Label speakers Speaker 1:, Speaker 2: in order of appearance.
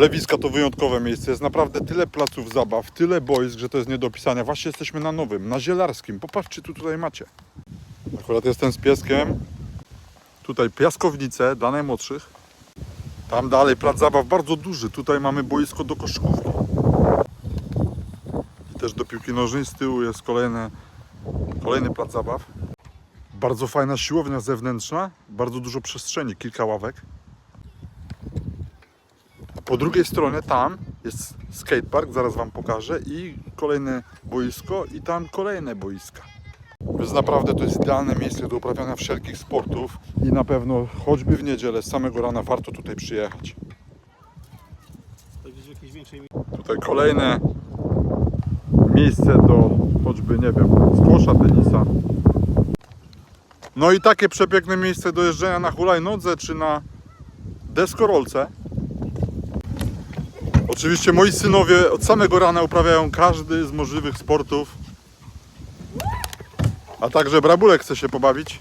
Speaker 1: Plewiska to wyjątkowe miejsce. Jest naprawdę tyle placów zabaw, tyle boisk, że to jest nie do opisania. Właśnie jesteśmy na nowym, na Zielarskim. Popatrzcie, tu tutaj macie. Akurat jestem z pieskiem. Tutaj piaskownice dla najmłodszych. Tam dalej plac zabaw bardzo duży. Tutaj mamy boisko do koszykówki. I też do piłki nożnej. Z tyłu jest kolejne, kolejny plac zabaw. Bardzo fajna siłownia zewnętrzna. Bardzo dużo przestrzeni, kilka ławek. Po drugiej stronie tam jest skatepark, zaraz Wam pokażę. I kolejne boisko i tam kolejne boiska. Więc naprawdę to jest idealne miejsce do uprawiania wszelkich sportów i na pewno choćby w niedzielę z samego rana warto tutaj przyjechać.
Speaker 2: Większej
Speaker 1: Tutaj kolejne miejsce do choćby, nie wiem, tenisa. No i takie przepiękne miejsce do jeżdżenia na hulajnodze czy na deskorolce. Oczywiście moi synowie od samego rana uprawiają każdy z możliwych sportów. A także Brabulek chce się pobawić.